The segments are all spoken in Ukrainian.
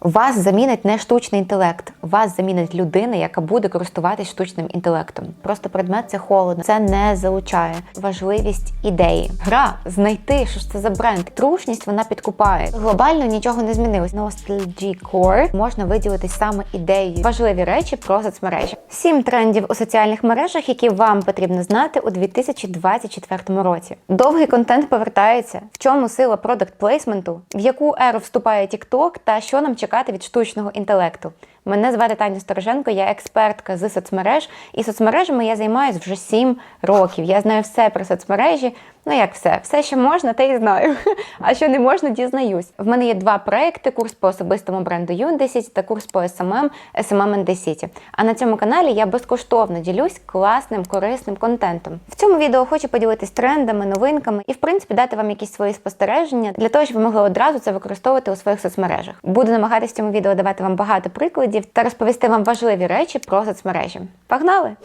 Вас замінить не штучний інтелект, вас замінить людина, яка буде користуватись штучним інтелектом. Просто предмет це холодно, це не залучає важливість ідеї. Гра знайти, що ж це за бренд. Трушність вона підкупає. Глобально нічого не змінилось. Nostalgia Core можна виділити саме ідеєю. Важливі речі про соцмережі. Сім трендів у соціальних мережах, які вам потрібно знати у 2024 році. Довгий контент повертається. В чому сила продакт плейсменту, в яку еру вступає TikTok та що нам чекати від штучного інтелекту. Мене звати Таня Стороженко, я експертка з соцмереж, і соцмережами я займаюся вже 7 років. Я знаю все про соцмережі. Ну як все, все, що можна, те і знаю. А що не можна, дізнаюсь. В мене є два проекти: курс по особистому бренду Юндесіті та курс по SMM SMM Індесіті. А на цьому каналі я безкоштовно ділюсь класним, корисним контентом. В цьому відео хочу поділитись трендами, новинками і, в принципі, дати вам якісь свої спостереження для того, щоб ви могли одразу це використовувати у своїх соцмережах. Буду намагатися в цьому відео давати вам багато прикладів та розповісти вам важливі речі про соцмережі. Погнали!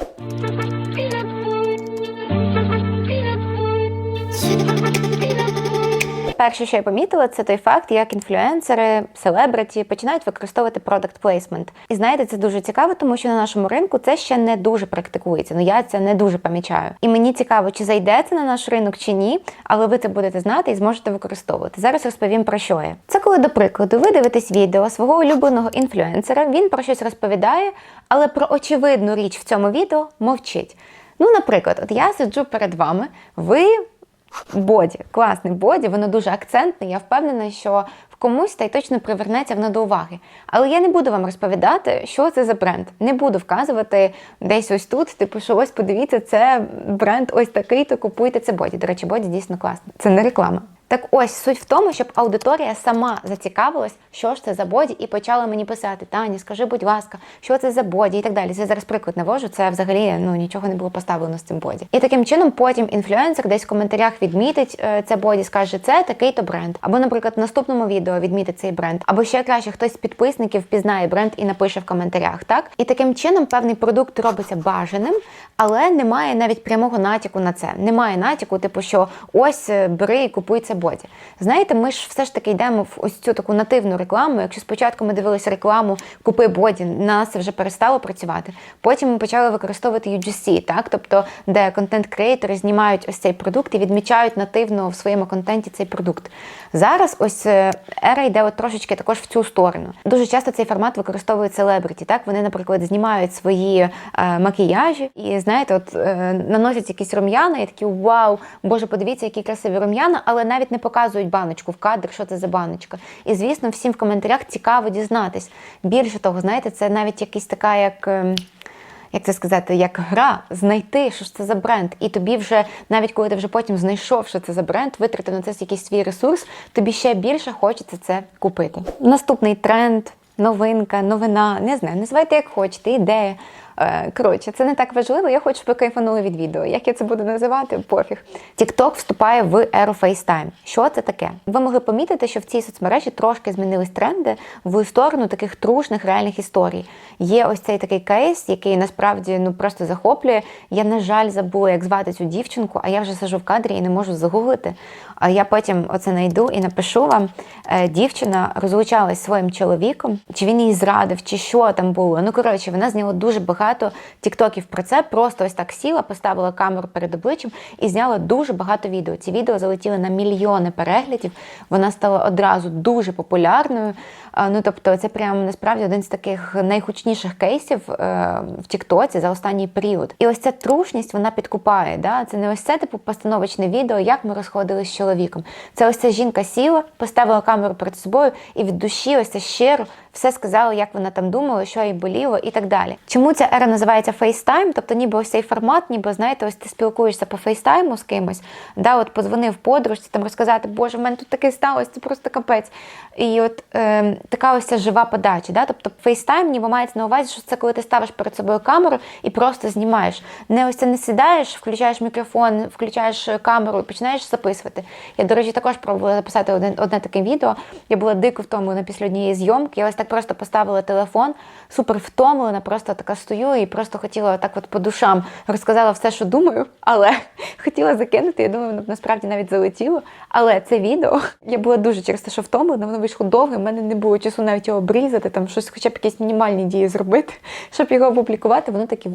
Перше, що я помітила, це той факт, як інфлюенсери, селебриті починають використовувати продакт плейсмент. І знаєте, це дуже цікаво, тому що на нашому ринку це ще не дуже практикується. Ну я це не дуже помічаю. І мені цікаво, чи зайде це на наш ринок чи ні, але ви це будете знати і зможете використовувати. Зараз розповім про що я. Це коли, до прикладу, ви дивитесь відео свого улюбленого інфлюенсера, він про щось розповідає, але про очевидну річ в цьому відео мовчить. Ну, наприклад, от я сиджу перед вами, ви боді, класний боді, воно дуже акцентне. Я впевнена, що в комусь та й точно привернеться воно до уваги. Але я не буду вам розповідати, що це за бренд. Не буду вказувати десь ось тут, типу, що ось подивіться, це бренд ось такий, то купуйте це боді. До речі, боді дійсно класно. Це не реклама. Так ось суть в тому, щоб аудиторія сама зацікавилась, що ж це за боді, і почала мені писати: Тані, скажи, будь ласка, що це за боді, і так далі. Це зараз приклад навожу. Це взагалі ну нічого не було поставлено з цим боді. І таким чином потім інфлюенсер десь в коментарях відмітить е, це боді, скаже, це такий-то бренд. Або, наприклад, в наступному відео відмітить цей бренд, або ще краще хтось з підписників впізнає бренд і напише в коментарях. Так і таким чином певний продукт робиться бажаним, але немає навіть прямого натяку на це. Немає натяку, типу, що ось е, бери і купуй це боді. Знаєте, ми ж все ж таки йдемо в ось цю таку нативну рекламу. Якщо спочатку ми дивилися рекламу Купи боді, на нас це вже перестало працювати. Потім ми почали використовувати UGC, так тобто, де контент-креатори знімають ось цей продукт і відмічають нативно в своєму контенті цей продукт. Зараз ось е, ера йде от трошечки також в цю сторону. Дуже часто цей формат використовують селебриті. Так вони, наприклад, знімають свої е, макіяжі і знаєте, от е, наносять якісь рум'яна, і такі вау, боже, подивіться, які красиві рум'яна, але навіть не показують баночку в кадр, що це за баночка. І звісно, всім в коментарях цікаво дізнатись. Більше того, знаєте, це навіть якась така, як. ем, Як це сказати, як гра, знайти, що ж це за бренд, і тобі вже, навіть коли ти вже потім знайшов, що це за бренд, витратив на це якийсь свій ресурс, тобі ще більше хочеться це купити. Наступний тренд, новинка, новина, не знаю, називайте як хочете, ідея. Е, Коротше, це не так важливо. Я хочу, щоб ви кайфанули від відео. Як я це буду називати? Пофіг. TikTok вступає в еру FaceTime. Що це таке? Ви могли помітити, що в цій соцмережі трошки змінились тренди в сторону таких трушних реальних історій. Є ось цей такий кейс, який насправді ну просто захоплює. Я, на жаль, забула, як звати цю дівчинку, а я вже сижу в кадрі і не можу загуглити. А я потім оце знайду і напишу вам. Е, Дівчина розлучалась зі своїм чоловіком, чи він її зрадив, чи що там було. Ну коротше, вона зняла дуже багато тіктоків про це. Просто ось так сіла, поставила камеру перед обличчям і зняла дуже багато відео. Ці відео залетіли на мільйони переглядів. Вона стала одразу дуже популярною. Ну тобто, це прямо насправді один з таких найгучніших кейсів е, в Тіктоці за останній період. І ось ця трушність вона підкупає. Да? Це не ось це типу постановочне відео, як ми розходились з чоловіком. Це ось ця жінка сіла, поставила камеру перед собою і від душі, ось це щиро все сказала, як вона там думала, що їй боліло і так далі. Чому ця ера називається FaceTime? Тобто, ніби ось цей формат, ніби знаєте, ось ти спілкуєшся по фейстайму з кимось, да, от подзвонив подружці, там розказати, Боже, в мене тут таке сталося, це просто капець. І от е, така ось ця жива подача. Да? Тобто FaceTime ніби мається на увазі, що це коли ти ставиш перед собою камеру і просто знімаєш. Не ось це не сідаєш, включаєш мікрофон, включаєш камеру і починаєш записувати. Я, до речі, також пробувала записати одне, одне таке відео. Я була дико в тому на після однієї зйомки. Я ось так просто поставила телефон, супер втомлена, просто така стою і просто хотіла так от по душам розказала все, що думаю, але хотіла закинути. Я думаю, воно б насправді навіть залетіло. Але це відео я була дуже через те, що втомлена, воно вийшло довге. в мене не було часу навіть його обрізати, там щось, хоча б якісь мінімальні дії зробити, щоб його опублікувати. Воно таки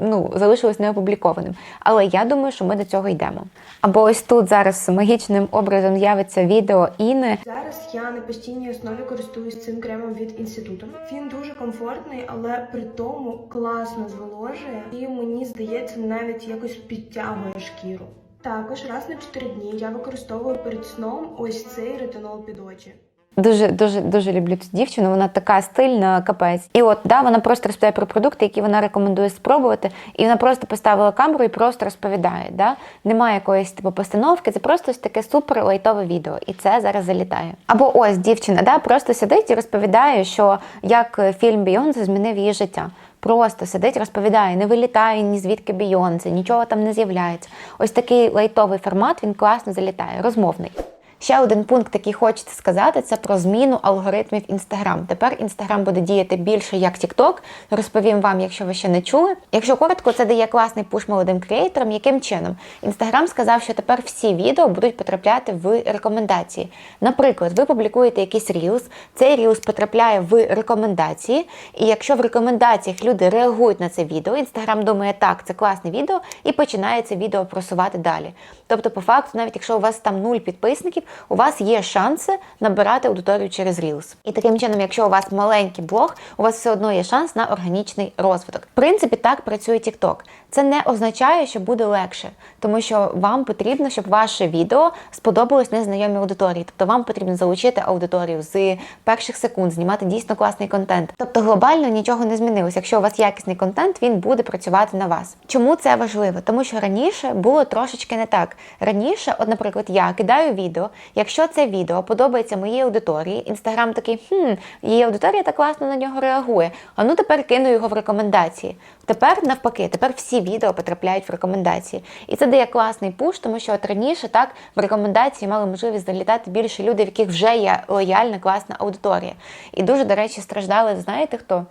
ну, залишилось неопублікованим. Але я думаю, що ми до цього йдемо. Або ось тут зараз магічним образом з'явиться відео Іни. Зараз я на постійній основі користуюсь цим кремом від інституту. Він дуже комфортний, але при тому класно зволожує і мені здається, навіть якось підтягує шкіру. Також раз на 4 дні я використовую перед сном ось цей ретинол під очі. Дуже дуже дуже люблю цю дівчину. Вона така стильна, капець. І от да, вона просто розповідає про продукти, які вона рекомендує спробувати. І вона просто поставила камеру і просто розповідає. Да? Немає якоїсь типу постановки, це просто ось таке супер лайтове відео, і це зараз залітає. Або ось дівчина, да, просто сидить і розповідає, що як фільм Бійонсе змінив її життя. Просто сидить, розповідає, не вилітає ні звідки Бійонсе, нічого там не з'являється. Ось такий лайтовий формат, він класно залітає, розмовний. Ще один пункт, який хочеться сказати, це про зміну алгоритмів Instagram. Тепер Instagram буде діяти більше як TikTok. Розповім вам, якщо ви ще не чули. Якщо коротко, це дає класний пуш молодим креаторам. Яким чином? Instagram сказав, що тепер всі відео будуть потрапляти в рекомендації. Наприклад, ви публікуєте якийсь Reels, цей Reels потрапляє в рекомендації, і якщо в рекомендаціях люди реагують на це відео, Instagram думає, так, це класне відео, і починає це відео просувати далі. Тобто, по факту, навіть якщо у вас там нуль підписників, у вас є шанси набирати аудиторію через Reels. І таким чином, якщо у вас маленький блог, у вас все одно є шанс на органічний розвиток. В принципі, так працює TikTok. Це не означає, що буде легше, тому що вам потрібно, щоб ваше відео сподобалось незнайомій аудиторії. Тобто вам потрібно залучити аудиторію з перших секунд, знімати дійсно класний контент. Тобто глобально нічого не змінилось. Якщо у вас якісний контент, він буде працювати на вас. Чому це важливо? Тому що раніше було трошечки не так. Раніше, от, наприклад, я кидаю відео. Якщо це відео подобається моїй аудиторії, інстаграм такий, хм, її аудиторія так класно на нього реагує. А ну тепер кину його в рекомендації. Тепер навпаки, тепер всі відео потрапляють в рекомендації. І це дає класний пуш, тому що от раніше так в рекомендації мали можливість залітати більше людей, в яких вже є лояльна, класна аудиторія. І дуже, до речі, страждали, знаєте хто?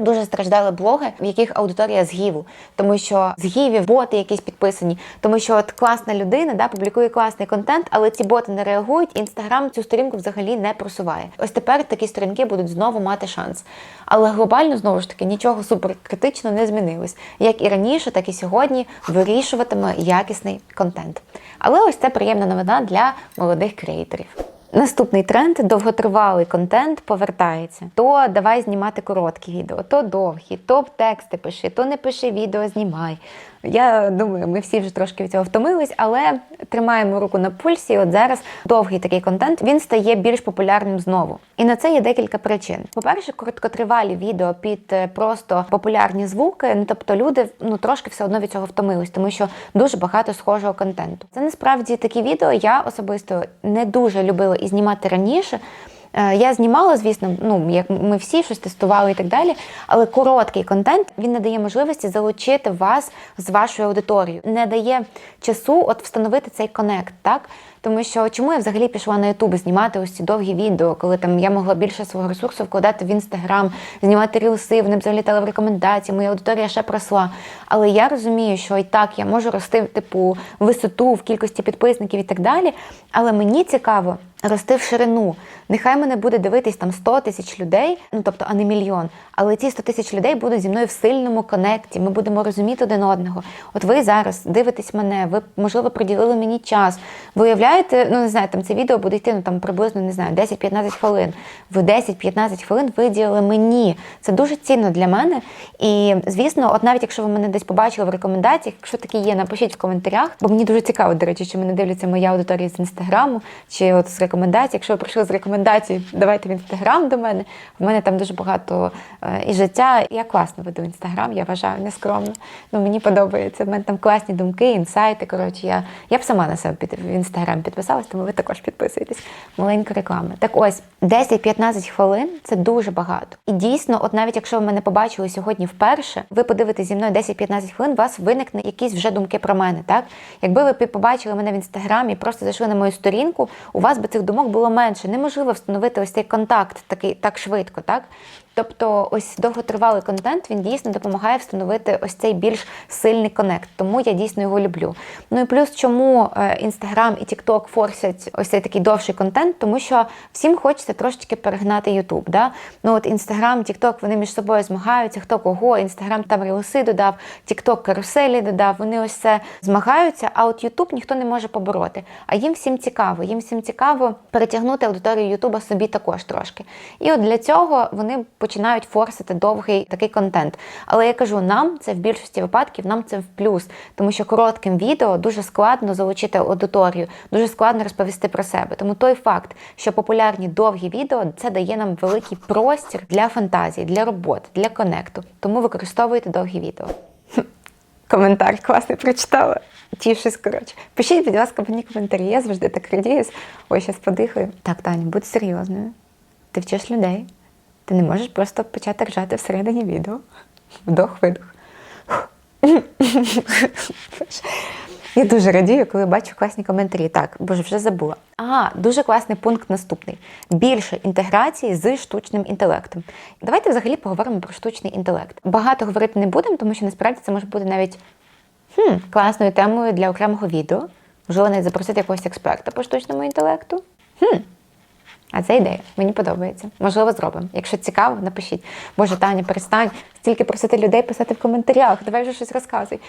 Дуже страждали блоги, в яких аудиторія з гіву, тому що з гівів боти якісь підписані, тому що от класна людина да, публікує класний контент, але ці боти не реагують, інстаграм цю сторінку взагалі не просуває. Ось тепер такі сторінки будуть знову мати шанс. Але глобально знову ж таки нічого суперкритично не змінилось. Як і раніше, так і сьогодні вирішуватиме якісний контент. Але ось це приємна новина для молодих креаторів. Наступний тренд довготривалий контент повертається. То давай знімати короткі відео, то довгі, то тексти пиши, то не пиши відео, знімай. Я думаю, ми всі вже трошки від цього втомились, але тримаємо руку на пульсі. От зараз довгий такий контент він стає більш популярним знову. І на це є декілька причин. По-перше, короткотривалі відео під е, просто популярні звуки. Ну тобто люди ну трошки все одно від цього втомились, тому що дуже багато схожого контенту. Це насправді такі відео я особисто не дуже любила і знімати раніше. Е, Я знімала, звісно, ну як ми всі щось тестували і так далі. Але короткий контент він не дає можливості залучити вас з вашою аудиторією, не дає часу от встановити цей конект, так. Тому що чому я взагалі пішла на Ютуб знімати ось ці довгі відео, коли там я могла більше свого ресурсу вкладати в інстаграм, знімати рілси, вони б залітали в рекомендації, моя аудиторія ще просла. Але я розумію, що і так я можу рости типу висоту в кількості підписників і так далі. Але мені цікаво рости в ширину. Нехай мене буде дивитись там 100 тисяч людей, ну тобто, а не мільйон. Але ці 100 тисяч людей будуть зі мною в сильному конекті. Ми будемо розуміти один одного. От ви зараз дивитесь мене, ви можливо приділили мені час. Ви уявляєте, ну не знаю, там це відео буде йти ну там приблизно не знаю 10-15 хвилин. Ви 10-15 хвилин виділили мені. Це дуже цінно для мене. І звісно, от навіть якщо ви мене десь побачили в рекомендаціях, якщо такі є, напишіть в коментарях, бо мені дуже цікаво, до речі, чи мене дивляться моя аудиторія з інстаграму, чи от з рекомендацій. Якщо ви прийшли з рекомендацій, давайте в інстаграм до мене. В мене там дуже багато е, і життя. Я класно веду інстаграм, я вважаю нескромно. Ну мені подобається. В мене там класні думки, інсайти. Коротше, я, я б сама на себе під в інстаграм підписалась, тому ви також підписуєтесь. Маленька реклама. Так ось 10-15 хвилин це дуже багато. І дійсно, от навіть якщо ви мене побачили сьогодні вперше, ви подивитесь зі мною 10-15 хвилин, у вас виникне якісь вже думки про мене. Так, якби ви побачили мене в інстаграмі, просто зайшли на мою сторінку, у вас би цих цих думок було менше. Неможливо встановити ось цей контакт такий так швидко, так? Тобто, ось довготривалий контент він дійсно допомагає встановити ось цей більш сильний конект. Тому я дійсно його люблю. Ну і плюс, чому Інстаграм і TikTok форсять ось цей такий довший контент, тому що всім хочеться трошечки перегнати Ютуб. Да? Ну от Інстаграм, TikTok, вони між собою змагаються, хто кого. Інстаграм там рілси додав, TikTok каруселі додав. Вони ось це змагаються. А от Ютуб ніхто не може побороти. А їм всім цікаво. Їм всім цікаво перетягнути аудиторію Ютуба собі також трошки. І от для цього вони починають форсити довгий такий контент. Але я кажу, нам це в більшості випадків нам це в плюс, тому що коротким відео дуже складно залучити аудиторію, дуже складно розповісти про себе. Тому той факт, що популярні довгі відео, це дає нам великий простір для фантазії, для роботи, для конекту. Тому використовуйте довгі відео. Коментар класний прочитала. Тішусь, коротше. Пишіть, будь ласка, мені коментарі. Я завжди так радіюсь. Ой, зараз подихаю. Так, Таня, будь серйозною. Ти вчиш людей. Ти не можеш просто почати ржати всередині відео. Вдох-видох. Я дуже радію, коли бачу класні коментарі. Так, боже, вже забула. Ага, дуже класний пункт наступний: більше інтеграції з штучним інтелектом. Давайте взагалі поговоримо про штучний інтелект. Багато говорити не будемо, тому що насправді це може бути навіть хм, класною темою для окремого відео. Можливо, навіть запросити якогось експерта по штучному інтелекту. Хм. А це ідея, мені подобається. Можливо, зробимо. Якщо цікаво, напишіть. Боже, Таня, перестань стільки просити людей писати в коментарях. Давай вже щось розказуй.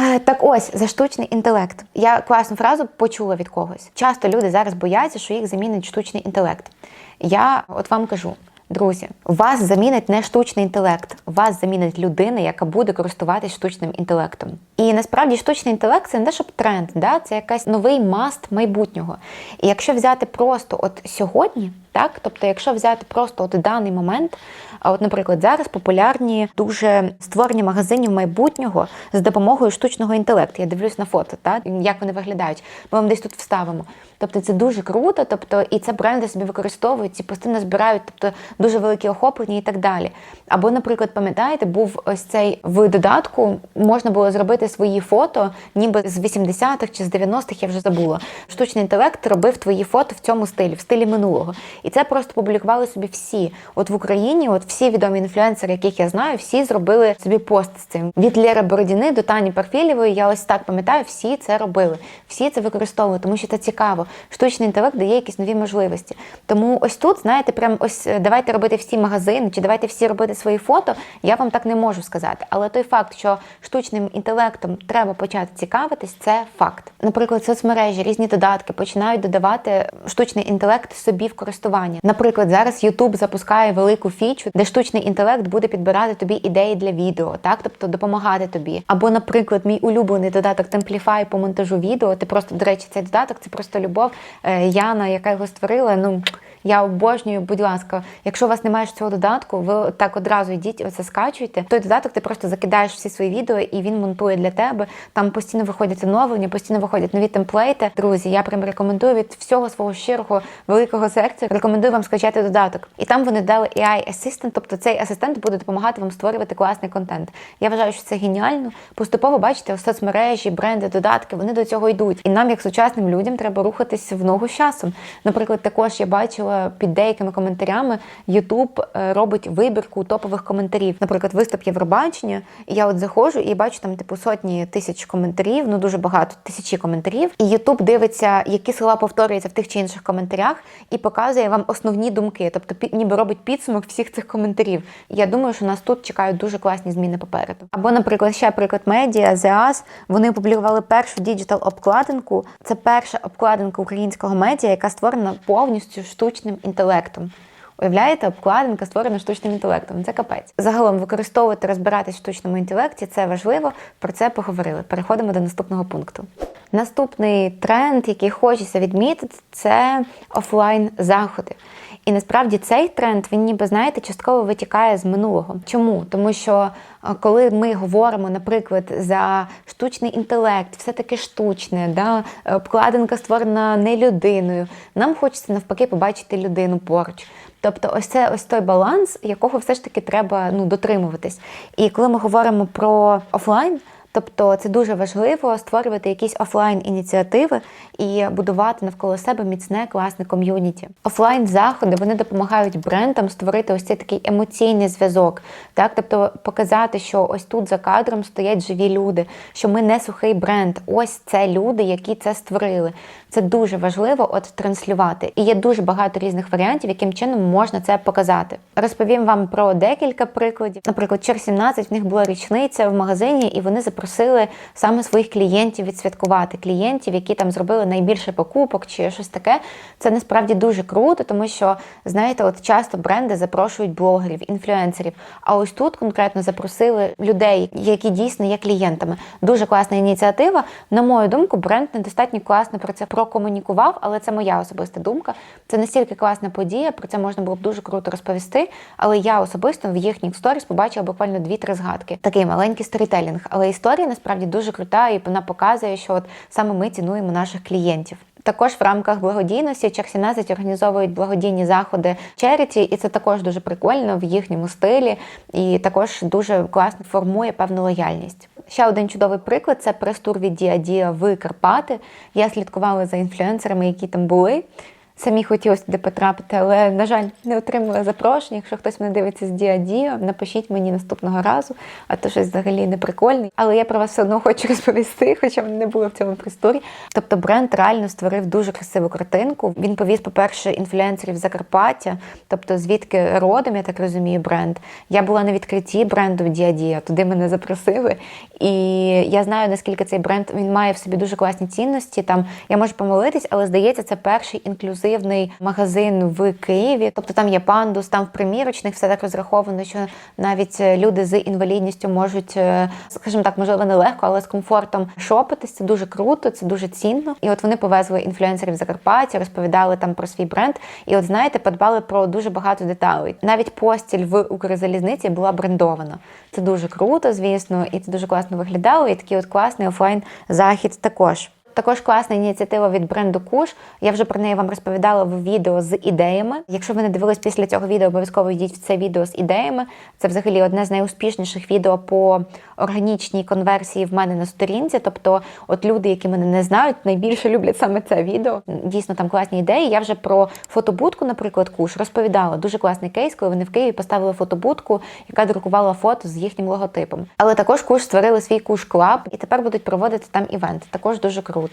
Е, Так ось за штучний інтелект. Я класну фразу почула від когось. Часто люди зараз бояться, що їх замінить штучний інтелект. Я от вам кажу. Друзі, вас замінить не штучний інтелект, вас замінить людина, яка буде користуватись штучним інтелектом. І насправді штучний інтелект це не щоб тренд, да? це якась новий маст майбутнього. І якщо взяти просто от сьогодні, так, тобто, якщо взяти просто от даний момент, от, наприклад, зараз популярні дуже створення магазинів майбутнього з допомогою штучного інтелекту. Я дивлюсь на фото, так, як вони виглядають. Ми вам десь тут вставимо. Тобто це дуже круто, тобто і це бренди собі використовують, ці постійно збирають, тобто дуже великі охоплення і так далі. Або, наприклад, пам'ятаєте, був ось цей в додатку, можна було зробити свої фото, ніби з 80-х чи з 90-х, я вже забула. Штучний інтелект робив твої фото в цьому стилі, в стилі минулого. І це просто публікували собі всі. От в Україні, от всі відомі інфлюенсери, яких я знаю, всі зробили собі пост з цим. Від Лєри Бородіни до Тані Парфілєвої, я ось так пам'ятаю, всі це робили, всі це використовували, тому що це цікаво. Штучний інтелект дає якісь нові можливості. Тому ось тут, знаєте, прям ось е, давайте робити всі магазини, чи давайте всі робити свої фото. Я вам так не можу сказати. Але той факт, що штучним інтелектом треба почати цікавитись, це факт. Наприклад, соцмережі, різні додатки починають додавати штучний інтелект собі в користування. Наприклад, зараз YouTube запускає велику фічу, де штучний інтелект буде підбирати тобі ідеї для відео, так тобто допомагати тобі. Або, наприклад, мій улюблений додаток Templify по монтажу відео. Ти просто, до речі, цей додаток це просто любов. Е, Яна, яка його створила. Ну я обожнюю, будь ласка, якщо у вас немає цього додатку, ви так одразу йдіть, оце скачуйте. Той додаток ти просто закидаєш всі свої відео, і він монтує для тебе. Там постійно виходять оновлення, постійно виходять нові темплейти. Друзі, я прям рекомендую від всього свого щирого великого серця. Рекомендую вам скачати додаток. І там вони дали AI Assistant, тобто цей асистент буде допомагати вам створювати класний контент. Я вважаю, що це геніально. Поступово бачите, у соцмережі, бренди, додатки вони до цього йдуть. І нам, як сучасним людям, треба рухатись в ногу з часом. Наприклад, також я бачила під деякими коментарями YouTube е, робить вибірку топових коментарів. Наприклад, виступ Євробачення. І я от заходжу і бачу там типу сотні тисяч коментарів, ну дуже багато, тисячі коментарів. І YouTube дивиться, які слова повторюються в тих чи інших коментарях, і показує вам основні думки, тобто ніби робить підсумок всіх цих коментарів. Я думаю, що нас тут чекають дуже класні зміни попереду. Або, наприклад, ще приклад медіа ZEAS, Вони опублікували першу діджитал обкладинку. Це перша обкладинка українського медіа, яка створена повністю штучним інтелектом. Уявляєте, обкладинка створена штучним інтелектом. Це капець. Загалом використовувати, розбиратись в штучному інтелекті це важливо. Про це поговорили. Переходимо до наступного пункту. Наступний тренд, який хочеться відмітити, це офлайн заходи. І насправді цей тренд він ніби знаєте частково витікає з минулого. Чому? Тому що е, коли ми говоримо, наприклад, за штучний інтелект, все таки штучне, да? обкладинка створена не людиною. Нам хочеться навпаки побачити людину поруч. Тобто, ось це ось той баланс, якого все ж таки треба ну, дотримуватись. І коли ми говоримо про офлайн, Тобто це дуже важливо створювати якісь офлайн ініціативи і будувати навколо себе міцне класне ком'юніті. Офлайн заходи вони допомагають брендам створити ось цей такий емоційний зв'язок. Так, тобто показати, що ось тут за кадром стоять живі люди, що ми не сухий бренд. Ось це люди, які це створили. Це дуже важливо от транслювати. І є дуже багато різних варіантів, яким чином можна це показати. Розповім вам про декілька прикладів. Наприклад, Чер 17 в них була річниця в магазині, і вони запросили саме своїх клієнтів відсвяткувати. Клієнтів, які там зробили найбільше покупок чи щось таке. Це насправді дуже круто, тому що знаєте, от часто бренди запрошують блогерів, інфлюенсерів. А ось тут конкретно запросили людей, які дійсно є клієнтами. Дуже класна ініціатива. На мою думку, бренд недостатньо класно про це прокомунікував, але це моя особиста думка. Це настільки класна подія, про це можна було б дуже круто розповісти. Але я особисто в їхніх сторіс побачила буквально дві-три згадки. Такий маленький сторітелінг. Але історія насправді дуже крута, і вона показує, що от саме ми цінуємо наших клієнтів. Також в рамках благодійності 17 організовують благодійні заходи черіті, і це також дуже прикольно в їхньому стилі, і також дуже класно формує певну лояльність. Ще один чудовий приклад це прес-тур від Діадія в Карпати. Я слідкувала за інфлюенсерами, які там були. Самі хотілося туди потрапити, але, на жаль, не отримала запрошення. Якщо хтось мене дивиться з Діадіо, напишіть мені наступного разу, а то щось взагалі не прикольне. Але я про вас все одно хочу розповісти, хоча мене не було в цьому просторі. Тобто бренд реально створив дуже красиву картинку. Він повіз, по-перше, інфлюенсерів Закарпаття, тобто звідки родом, я так розумію, бренд. Я була на відкритті бренду Діадіо, туди мене запросили. І я знаю, наскільки цей бренд він має в собі дуже класні цінності. Там я можу помилитись, але здається, це перший інклюзивний магазин в Києві. Тобто там є пандус, там в примірочних все так розраховано, що навіть е, люди з інвалідністю можуть, е, скажімо так, можливо, не легко, але з комфортом шопитись. Це дуже круто, це дуже цінно. І от вони повезли інфлюенсерів Закарпаття, розповідали там про свій бренд. І от знаєте, подбали про дуже багато деталей. Навіть постіль в Укрзалізниці була брендована. Це дуже круто, звісно, і це дуже класно виглядало. І такий от класний офлайн захід також. Також класна ініціатива від бренду Куш. Я вже про неї вам розповідала в відео з ідеями. Якщо ви не дивились після цього відео, обов'язково йдіть в це відео з ідеями. Це взагалі одне з найуспішніших відео по органічній конверсії в мене на сторінці. Тобто, от люди, які мене не знають, найбільше люблять саме це відео. Дійсно, там класні ідеї. Я вже про фотобудку, наприклад, Куш розповідала. Дуже класний кейс, коли вони в Києві поставили фотобудку, яка друкувала фото з їхнім логотипом. Але також Куш створили свій Куш Клаб і тепер будуть проводити там івент. Також дуже круто.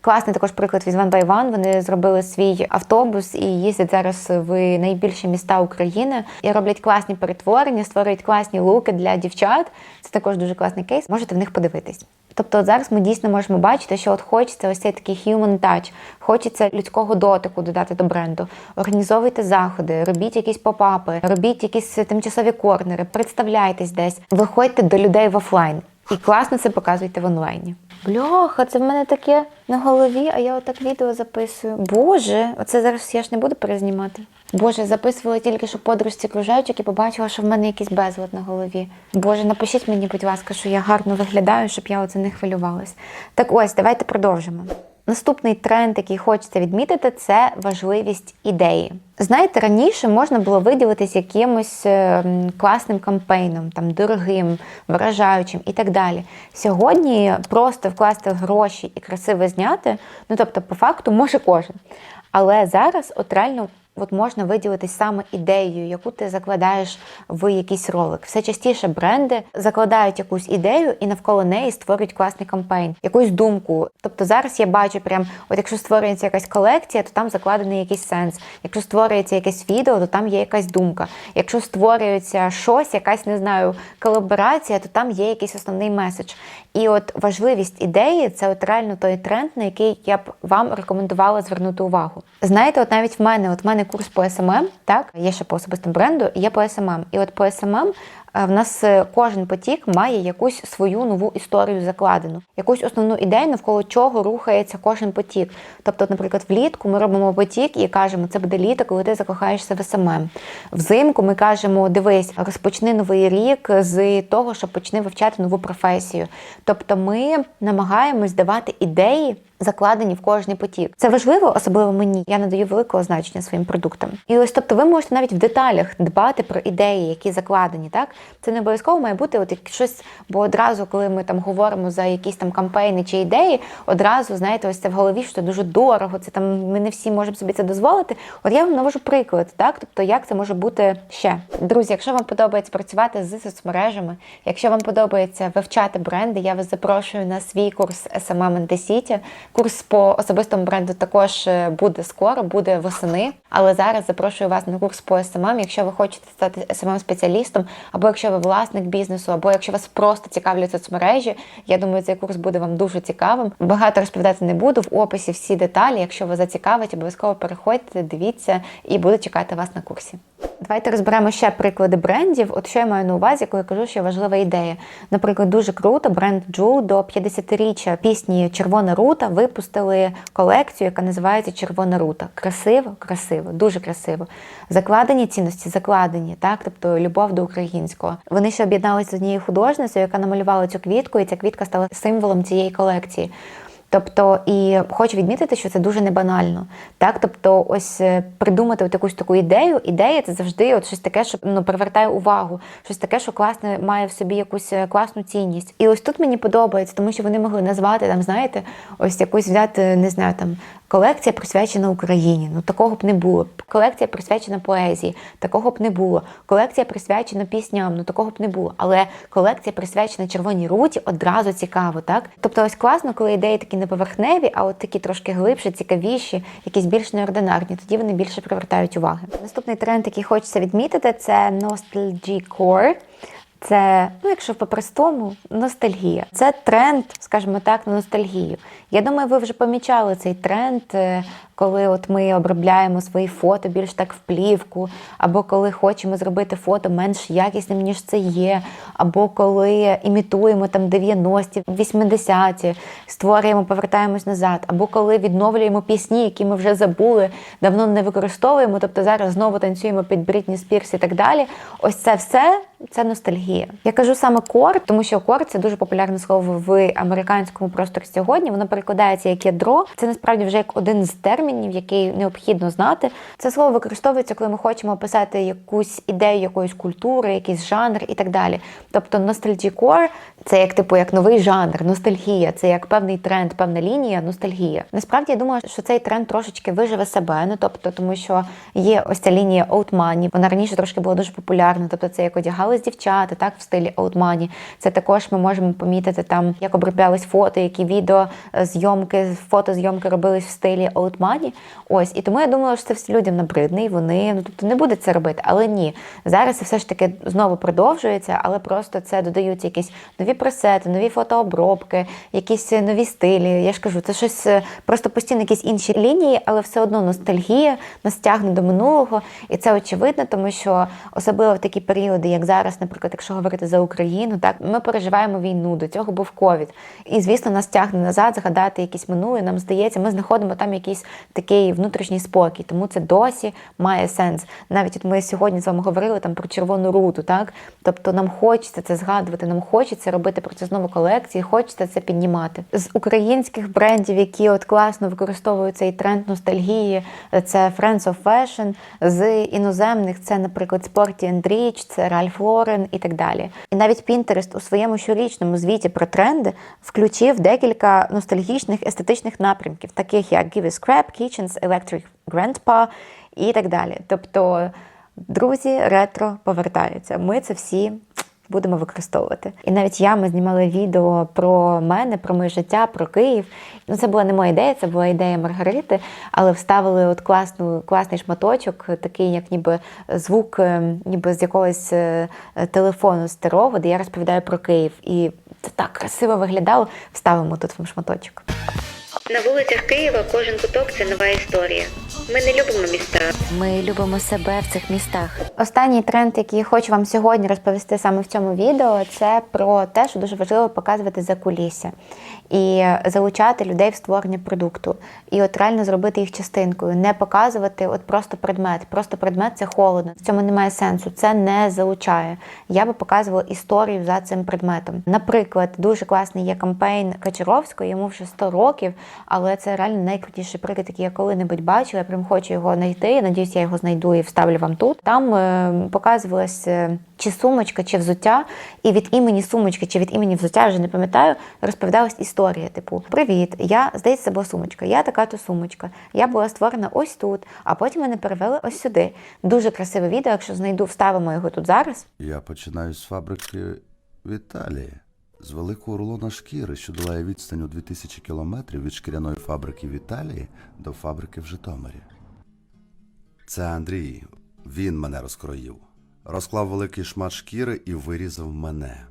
Класний також приклад від One by One. Вони зробили свій автобус і їздять зараз в найбільші міста України і роблять класні перетворення, створюють класні луки для дівчат. Це також дуже класний кейс. Можете в них подивитись. Тобто, зараз ми дійсно можемо бачити, що от хочеться ось цей такий human touch, хочеться людського дотику додати до бренду. Організовуйте заходи, робіть якісь попапи, робіть якісь тимчасові корнери, представляйтесь десь, виходьте до людей в офлайн. І класно це показуйте в онлайні. Бляха, це в мене таке на голові, а я отак відео записую. Боже, оце зараз я ж не буду перезнімати. Боже, записувала тільки що подружці кружечок і побачила, що в мене якийсь безлад на голові. Боже, напишіть мені, будь ласка, що я гарно виглядаю, щоб я оце не хвилювалась. Так ось, давайте продовжимо. Наступний тренд, який хочеться відмітити, це важливість ідеї. Знаєте, раніше можна було виділитись якимось е, класним кампейном, там дорогим, вражаючим і так далі. Сьогодні просто вкласти гроші і красиво зняти, ну тобто, по факту може кожен. Але зараз от реально от можна виділитись саме ідеєю, яку ти закладаєш в якийсь ролик. Все частіше бренди закладають якусь ідею і навколо неї створюють класний кампейн, якусь думку. Тобто зараз я бачу, прям, от якщо створюється якась колекція, то там закладений якийсь сенс. Якщо створюється якесь відео, то там є якась думка. Якщо створюється щось, якась не знаю, колаборація, то там є якийсь основний меседж. І от важливість ідеї це от реально той тренд, на який я б вам рекомендувала звернути увагу. Знаєте, от навіть в мене, от в мене курс по SMM, так є ще по особистому бренду, є по SMM. І от по SMM в нас е, кожен потік має якусь свою нову історію закладену, якусь основну ідею, навколо чого рухається кожен потік. Тобто, наприклад, влітку ми робимо потік і кажемо, це буде літо, коли ти закохаєшся в СММ. Взимку ми кажемо, дивись, розпочни новий рік з того, що почни вивчати нову професію. Тобто, ми намагаємось давати ідеї. Закладені в кожний потік. Це важливо, особливо мені. Я надаю великого значення своїм продуктам. І ось тобто ви можете навіть в деталях дбати про ідеї, які закладені, так? Це не обов'язково має бути от щось, бо одразу, коли ми там говоримо за якісь там кампейни чи ідеї, одразу знаєте, ось це в голові, що дуже дорого. Це там ми не всі можемо собі це дозволити. От я вам навожу приклад, так тобто як це може бути ще. Друзі, якщо вам подобається працювати з соцмережами, якщо вам подобається вивчати бренди, я вас запрошую на свій курс SMM in the City. Курс по особистому бренду також е, буде скоро, буде восени. Але зараз запрошую вас на курс по SMM, якщо ви хочете стати smm спеціалістом або якщо ви власник бізнесу, або якщо вас просто цікавлять соцмережі. Я думаю, цей курс буде вам дуже цікавим. Багато розповідати не буду. В описі всі деталі. Якщо вас зацікавить, обов'язково переходьте, дивіться і буду чекати вас на курсі. Давайте розберемо ще приклади брендів. От що я маю на увазі, коли кажу, що важлива ідея. Наприклад, дуже круто, бренд Джул до 50-річчя пісні Червона рута випустили колекцію, яка називається Червона рута. Красиво, красиво, дуже красиво. Закладені цінності, закладені, так, тобто любов до українського. Вони ще об'єдналися з однією художницею, яка намалювала цю квітку, і ця квітка стала символом цієї колекції. Тобто, і хочу відмітити, що це дуже небанально. Так, тобто, ось е, придумати от якусь таку ідею. Ідея це завжди от щось таке, що ну привертає увагу, щось таке, що класне має в собі якусь е, класну цінність. І ось тут мені подобається, тому що вони могли назвати там, знаєте, ось якусь взяти, не знаю, там колекція присвячена Україні. Ну такого б не було. Колекція присвячена поезії, такого б не було. Колекція присвячена пісням, ну такого б не було. Але колекція присвячена червоній руті одразу цікаво, так? Тобто, ось класно, коли ідеї такі не поверхневі, а от такі трошки глибші, цікавіші, якісь більш неординарні. Тоді вони більше привертають уваги. Наступний тренд, який хочеться відмітити, це Nostalgia Це, ну, якщо по-простому, ностальгія. Це тренд, скажімо так, на ностальгію. Я думаю, ви вже помічали цей тренд, е, коли от ми обробляємо свої фото більш так в плівку, або коли хочемо зробити фото менш якісним, ніж це є, або коли імітуємо там 90-ті, 80-ті, створюємо, повертаємось назад, або коли відновлюємо пісні, які ми вже забули, давно не використовуємо, тобто зараз знову танцюємо під Брітні Спірс і так далі. Ось це все. Це ностальгія. Я кажу саме кор, тому що кор це дуже популярне слово в американському просторі сьогодні. Воно перекладається як ядро. Це насправді вже як один з термінів, який необхідно знати. Це слово використовується, коли ми хочемо описати якусь ідею якоїсь культури, якийсь жанр і так далі. Тобто ностальджі-кор – це як типу як новий жанр, ностальгія, це як певний тренд, певна лінія, ностальгія. Насправді я думаю, що цей тренд трошечки виживе себе. Ну тобто, тому що є ось ця лінія Old Money, Вона раніше трошки була дуже популярна. Тобто, це як одягались дівчата, так в стилі Old Money. Це також ми можемо помітити там, як оброблялись фото, які відео е, зйомки, фотозйомки робились в стилі Old Money. Ось і тому я думала, що це все людям набридне, і вони ну тобто не будуть це робити. Але ні, зараз це все ж таки знову продовжується, але просто це додаються якісь нові пресети, нові фотообробки, якісь нові стилі. Я ж кажу, це щось е, просто постійно якісь інші лінії, але все одно ностальгія нас тягне до минулого, і це очевидно, тому що особливо в такі періоди, як зараз, наприклад, якщо говорити за Україну, так ми переживаємо війну. До цього був ковід, і звісно, нас тягне назад, згадати якісь минуле. Нам здається, ми знаходимо там якийсь такий внутрішній спокій, тому це досі має сенс. Навіть от ми сьогодні з вами говорили там про червону руту, так тобто нам хочеться це згадувати, нам хочеться робити про це знову колекції, хочеться це піднімати з українських брендів, які от класно використовують цей тренд ностальгії. Це Friends of Fashion, з іноземних це, наприклад, Sporty and Rich, це Ralph Lauren і так далі. І навіть Pinterest у своєму щорічному звіті про тренди включив декілька ностальгічних естетичних напрямків, таких як Give a Scrap, Kitchens, Electric Grandpa і так далі. Тобто, друзі, ретро повертаються. Ми це всі. Будемо використовувати. І навіть я ми знімали відео про мене, про моє життя, про Київ. Ну, це була не моя ідея, це була ідея Маргарити, але вставили от класну, класний шматочок, такий, як ніби звук, е, ніби з якогось е, телефону старого, де я розповідаю про Київ. І це так красиво виглядало. Вставимо тут вам шматочок. На вулицях Києва кожен куток це нова історія. Ми не любимо міста. Ми любимо себе в цих містах. Останній тренд, який я хочу вам сьогодні розповісти саме в цьому відео, це про те, що дуже важливо показувати за кулісся і залучати людей в створення продукту, і от реально зробити їх частинкою, не показувати от просто предмет. Просто предмет це холодно. В цьому немає сенсу. Це не залучає. Я би показувала історію за цим предметом. Наприклад, дуже класний є кампейн Качаровської, йому вже 100 років. Але це реально найкрутіший приклад, який я коли-небудь бачила. Я прям хочу його знайти. Я Надіюсь, я його знайду і вставлю вам тут. Там е, показувалась е, чи сумочка, чи взуття, і від імені сумочки, чи від імені взуття, я вже не пам'ятаю, розповідалась історія. Типу, привіт, я здається, була сумочка. Я така то сумочка. Я була створена ось тут, а потім мене перевели ось сюди. Дуже красиве відео. Якщо знайду, вставимо його тут зараз. Я починаю з фабрики в Італії. З великого рулона шкіри, що долає відстань у 2000 кілометрів від шкіряної фабрики в Італії до фабрики в Житомирі. Це Андрій. Він мене розкроїв. Розклав великий шмат шкіри і вирізав мене.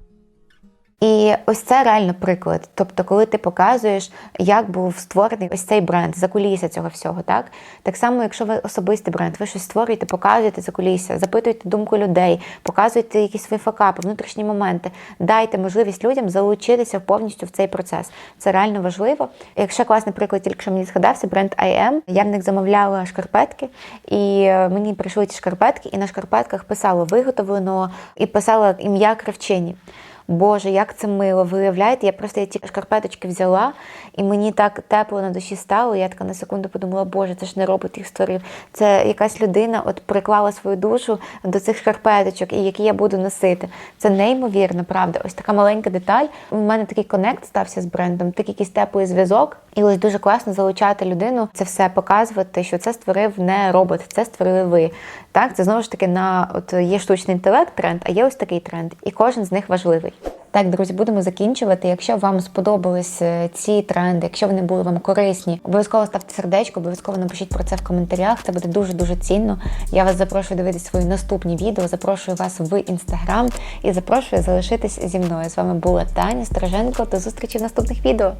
І ось це реально приклад. Тобто, коли ти показуєш, як був створений ось цей бренд, закулісся цього всього, так так само, якщо ви особистий бренд, ви щось створюєте, показуєте закулісся, запитуєте думку людей, показуєте якісь свої факапи, внутрішні моменти, дайте можливість людям залучитися повністю в цей процес. Це реально важливо. Якщо класний приклад, тільки що мені згадався, бренд IM, я в них замовляла шкарпетки, і е, мені прийшли ці шкарпетки, і на шкарпетках писало виготовлено і писала ім'я кравчині. Боже, як це мило. Ви уявляєте, я просто я ті шкарпеточки взяла, і мені так тепло на душі стало. Я така на секунду подумала, Боже, це ж не робот їх створив. Це якась людина от приклала свою душу до цих шкарпеточок, і які я буду носити. Це неймовірно, правда. Ось така маленька деталь. У мене такий конект стався з брендом, такий якийсь теплий зв'язок. І ось дуже класно залучати людину, це все показувати, що це створив не робот, це створили ви. Так, це знову ж таки на от є штучний інтелект тренд, а є ось такий тренд, і кожен з них важливий. Так, друзі, будемо закінчувати. Якщо вам сподобались е, ці тренди, якщо вони були вам корисні, обов'язково ставте сердечко, обов'язково напишіть про це в коментарях. Це буде дуже дуже цінно. Я вас запрошую дивитися свої наступні відео. Запрошую вас в інстаграм і запрошую залишитись зі мною. З вами була Таня Страженко. До зустрічі в наступних відео.